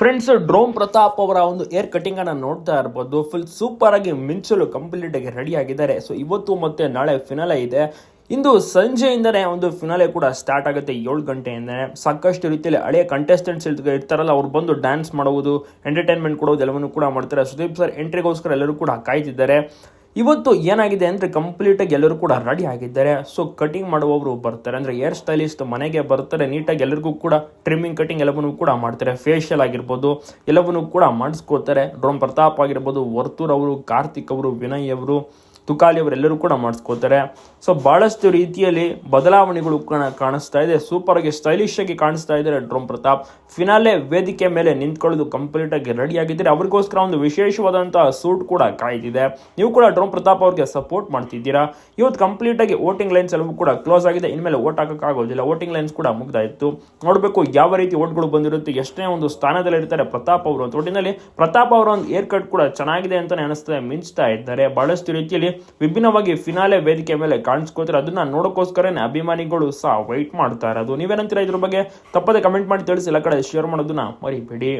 Friends ಡ್ರೋಮ್ Pratap ಅವರ ಒಂದು air cutting ಅನ್ನ ನೋಡ್ತಾ ಇರ್ಬೋದು. ಫುಲ್ ಸೂಪರ್ ಆಗಿ ಮಿಂಚಲು ಕಂಪ್ಲೀಟ್ ಆಗಿ ರೆಡಿ ಆಗಿದ್ದಾರೆ. ಸೊ ಇವತ್ತು ಮತ್ತೆ ನಾಳೆ ಫಿನಾಲೆ ಇದೆ. ಇಂದು ಸಂಜೆಯಿಂದನೇ ಒಂದು ಫಿನಾಲೆ ಕೂಡ ಸ್ಟಾರ್ಟ್ ಆಗುತ್ತೆ ಏಳು ಗಂಟೆಯಿಂದನೇ. ಸಾಕಷ್ಟು ರೀತಿಯಲ್ಲಿ ಹಳೆಯ ಕಂಟೆಸ್ಟೆಂಟ್ಸ್ ಇರ್ತಾರಲ್ಲ, ಅವ್ರು ಬಂದು ಡ್ಯಾನ್ಸ್ ಮಾಡುವುದು ಎಂಟರ್ಟೈನ್ಮೆಂಟ್ ಕೊಡೋದು ಎಲ್ಲವನ್ನು ಕೂಡ ಮಾಡ್ತಾರೆ. ಸುದೀಪ್ ಸರ್ ಎಂಟ್ರಿಗೋಸ್ಕರ ಎಲ್ಲರೂ ಕೂಡ ಕಾಯ್ತಿದ್ದಾರೆ. ಇವತ್ತು ಏನಾಗಿದೆ ಅಂದರೆ ಕಂಪ್ಲೀಟಾಗಿ ಎಲ್ಲರೂ ಕೂಡ ರೆಡಿ ಆಗಿದ್ದಾರೆ. ಸೊ ಕಟಿಂಗ್ ಮಾಡುವವರು ಬರ್ತಾರೆ. ಅಂದರೆ ಹೇರ್ ಸ್ಟೈಲಿಸ್ಟ್ ಮನೆಗೆ ಬರ್ತಾರೆ. ನೀಟಾಗಿ ಎಲ್ಲರಿಗೂ ಕೂಡ ಟ್ರಿಮ್ಮಿಂಗ್ ಕಟಿಂಗ್ ಎಲ್ಲವನ್ನೂ ಕೂಡ ಮಾಡ್ತಾರೆ. ಫೇಶಿಯಲ್ ಆಗಿರ್ಬೋದು, ಎಲ್ಲವನ್ನೂ ಕೂಡ ಮಾಡಿಸ್ಕೋತಾರೆ ಡ್ರೋಮ್ ಪ್ರತಾಪ್ ಆಗಿರ್ಬೋದು, ವರ್ತೂರ್ ಅವರು, ಕಾರ್ತಿಕ್ ಅವರು, ವಿನಯ್ ಅವರು ತುಕಾಲಿ ಅವರೆಲ್ಲರೂ ಕೂಡ ಮಾಡಿಸ್ಕೋತಾರೆ ಸೊ ಬಹಳಷ್ಟು ರೀತಿಯಲ್ಲಿ ಬದಲಾವಣೆಗಳು ಕಾಣ- ಕಾಣಿಸ್ತಾ ಇದೆ. ಸೂಪರ್ ಆಗಿ ಸ್ಟೈಲಿಶ್ ಆಗಿ ಕಾಣಿಸ್ತಾ ಇದ್ದಾರೆ ಡ್ರೋಮ್ ಪ್ರತಾಪ್. ಫಿನಾಲೆ ವೇದಿಕೆ ಮೇಲೆ ನಿಂತ್ಕೊಳ್ಳೋದು ಕಂಪ್ಲೀಟ್ ಆಗಿ ರೆಡಿ ಆಗಿದ್ದಾರೆ. ಅವರಿಗೋಸ್ಕರ ಒಂದು ವಿಶೇಷವಾದಂತಹ ಸೂಟ್ ಕೂಡ ಕಾಯ್ದಿದೆ ನೀವು ಕೂಡ ಡ್ರೋಮ್ ಪ್ರತಾಪ್ ಅವ್ರಿಗೆ ಸಪೋರ್ಟ್ ಮಾಡ್ತಿದ್ದೀರಾ? ಇವತ್ತು ಕಂಪ್ಲೀಟ್ ಆಗಿ ವೋಟಿಂಗ್ ಲೈನ್ಸ್ ಎಲ್ಲವೂ ಕೂಡ ಕ್ಲೋಸ್ ಆಗಿದೆ. ಇನ್ಮೇಲೆ ವೋಟ್ ಹಾಕೋಕ್ಕಾಗೋದಿಲ್ಲ ವೋಟಿಂಗ್ ಲೈನ್ಸ್ ಕೂಡ ಮುಗ್ದಾಯಿತು ನೋಡಬೇಕು ಯಾವ ರೀತಿ ವೋಟ್ಗಳು ಬಂದಿರುತ್ತೆ. ಎಷ್ಟೇ ಒಂದು ಸ್ಥಾನದಲ್ಲಿ ಇರ್ತಾರೆ ಪ್ರತಾಪ್ ಅವರು ಒಟ್ಟಿನಲ್ಲಿ ಪ್ರತಾಪ್ ಅವರ ಒಂದು ಏರ್ ಕಟ್ ಕೂಡ ಚೆನ್ನಾಗಿದೆ ಅಂತಾನೆ ಅನಿಸ್ತದೆ ಮಿಂಚ್ತಾ ಇದ್ದಾರೆ. ಬಹಳಷ್ಟು ರೀತಿಯಲ್ಲಿ ವಿಭಿನ್ನವಾಗಿ ಫಿನಾಲೆ ವೇದಿಕೆ ಮೇಲೆ ಕಾಣಿಸ್ಕೋತಾರೆ. ಅದನ್ನ ನೋಡೋಕ್ಕೋಸ್ಕರನೇ ಅಭಿಮಾನಿಗಳು ಸಹ ವೈಟ್ ಮಾಡ್ತಾ ಇರೋದು. ನೀವೇನಂತೀರಾ ಇದ್ರ ಬಗ್ಗೆ? ತಪ್ಪದೆ ಕಮೆಂಟ್ ಮಾಡಿ ತಿಳಿಸಿ. ಎಲ್ಲ ಕಡೆ ಶೇರ್ ಮಾಡೋದನ್ನ ಮರಿಬೇಡಿ.